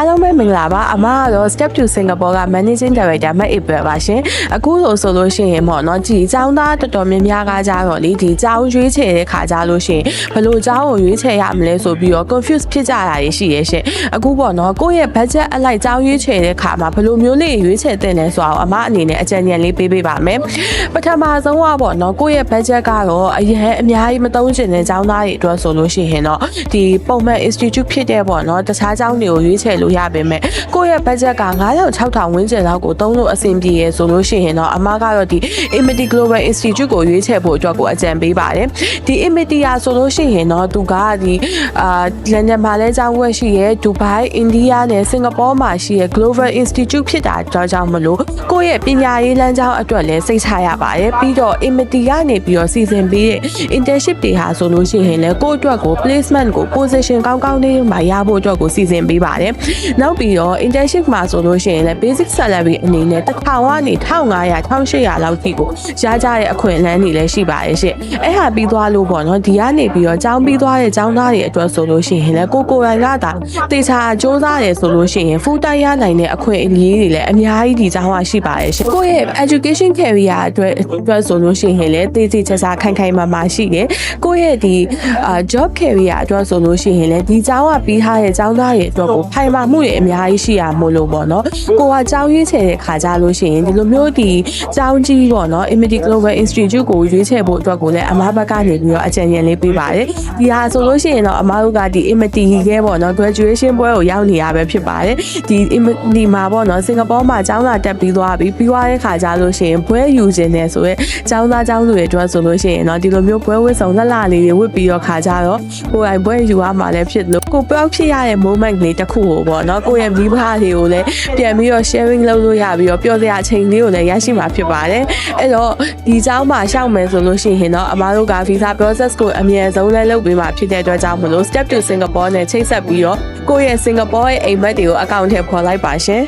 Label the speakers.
Speaker 1: အားလုံးပဲမင်္ဂလာပါအမကတော့ Step to Singapore က Managing Director မတ် April ပါရှင်အခုလို့ဆိုလို့ရှိရင်ပေါ့နော်ကြည်အကြောင်းသားတော်တော်များများကကြတော့လေဒီအကြောင်းရွေးချယ်တဲ့ခါကြလို့ရှိရင်ဘယ်လိုအကြောင်းကိုရွေးချယ်ရမလဲဆိုပြီးတော့ confuse ဖြစ်ကြတာရှိရဲ့ရှင်အခုပေါ့နော်ကိုယ့်ရဲ့ budget အလိုက်အကြောင်းရွေးချယ်တဲ့ခါမှာဘယ်လိုမျိုးလေးရွေးချယ်တင်လဲဆိုတော့အမအနေနဲ့အကြံဉာဏ်လေးပေးပေးပါမယ်ပထမဆုံးကပေါ့နော်ကိုယ့်ရဲ့ budget ကတော့အရင်အများကြီးမသုံးချင်တဲ့အကြောင်းသားတွေအတွက်ဆိုလို့ရှိရင်တော့ဒီပုံမှန် institute ဖြစ်တဲ့ပေါ့နော်တခြားအကြောင်းတွေကိုရွေးချယ်လို့ရပါမယ်ကိုယ့်ရဲ့ budget က9000 6000ဝန်းကျင်လောက်ကိုသုံးလို့အဆင်ပြေရဆိုလို့ရှိရင်တော့အမကတော့ဒီ Amity Global Institute ကိုရွေးချယ်ဖို့အတွက်ကိုအကြံပေးပါတယ်ဒီ Amity ရာဆိုလို့ရှိရင်တော့သူကဒီအာလန်ဒန်မှာလည်းကျောင်းဝက်ရှိရဲဒူဘိုင်းအိန္ဒိယနဲ့စင်ကာပူမှာရှိရဲ Global Institute ဖြစ်တာကြောင့်ကြောင့်မလို့ကိုယ့်ရဲ့ပညာရေးလမ်းကြောင်းအတွက်လည်းစိတ်ချရပါတယ်ပြီးတော့ Amity ကနေပြီးတော့စီစဉ်ပေးတဲ့ internship တွေဟာဆိုလို့ရှိရင်လည်းကိုယ့်အတွက်ကို placement ကို position ကောင်းကောင်းလေးမှာရဖို့အတွက်ကိုစီစဉ်ပေးပါတယ်နောက်ပြီးတော့ internship မှာဆိုလို့ရှိရင်လည်း basic salary အနေနဲ့1000ကနေ1500 1800လောက်ထိကိုရကြတဲ့အခွင့်အလမ်းတွေလည်းရှိပါတယ်ရှင့်အဲ့ဟာပြီးသွားလို့ပေါ့နော်ဒီကနေပြီးတော့ကျောင်းပြီးသွားတဲ့ကျောင်းသားတွေအတွက်ဆိုလို့ရှိရင်လည်းကိုကိုယ်တိုင်ကသာတေချာစ조사တယ်ဆိုလို့ရှိရင် full time ရနိုင်တဲ့အခွင့်အရေးတွေလည်းအများကြီးဒီကျောင်းကရှိပါတယ်ရှင့်ကိုယ့်ရဲ့ education career အတွက်အတွက်ဆိုလို့ရှိရင်လည်းတေးသေးချာချာခိုင်ခိုင်မာမာရှိတယ်ကိုယ့်ရဲ့ဒီအာ job career အတွက်ဆိုလို့ရှိရင်လည်းဒီကျောင်းကပြီးထားတဲ့ကျောင်းသားတွေအတွက်ကိုဖိုင်မာမှုတွေအများကြီးရှိရမို့လို့ပေါ့နော်ကိုကကျောင်းရွေးချယ်တဲ့ခါကြလို့ရှိရင်ဒီလိုမျိုးဒီကျောင်းကြီးပေါ့နော် Amity Global Institute ကိုရွေးချယ်ဖို့အတွက်ကိုလည်းအမားဘက်ကနေပြီးတော့အကြံဉာဏ်လေးပေးပါတယ်ဒီဟာဆိုလို့ရှိရင်တော့အမားတို့ကဒီ Amity ကပေါ့နော် graduation ပွဲကိုရောက်နေရပဲဖြစ်ပါတယ်ဒီ Amity မှာပေါ့နော်စင်ကာပူမှာကျောင်းလာတက်ပြီးသွားပြီပြီးသွားတဲ့ခါကြလို့ရှိရင်ပွဲယူခြင်းနဲ့ဆိုရဲကျောင်းသားကျောင်းသူတွေအတွက်ဆိုလို့ရှိရင်တော့ဒီလိုမျိုးပွဲဝတ်ဆောင်လှလှလေးတွေဝတ်ပြီးတော့ခါကြတော့ကိုယ်တိုင်ပွဲယူရမှာလည်းဖြစ်လို့ကိုပျောက်ဖြစ်ရတဲ့ moment လေးတစ်ခုကိုပေါ့နော်ကိုယ့်ရဲ့မိဘတွေကိုလည်းပြန်ပြီးတော့ sharing လုပ်လို့ရပြီးတော့ပျော်စရာအချိန်လေးကိုလည်းရရှိမှာဖြစ်ပါတယ်အဲ့တော့ဒီเจ้าမှာရှောက်မယ်ဆိုလို့ရှိရင်တော့အမားတို့က visa process ကိုအမြန်ဆုံးလဲလုပ်ပေးမှာဖြစ်တဲ့အတွက်ကြောင့်မလို့ step to Singapore နဲ့ချိတ်ဆက်ပြီးတော့ကိုယ့်ရဲ့ Singapore ရဲ့အိမ်မက်တွေကိုအကောင့်ထဲပေါ်လိုက်ပါရှင်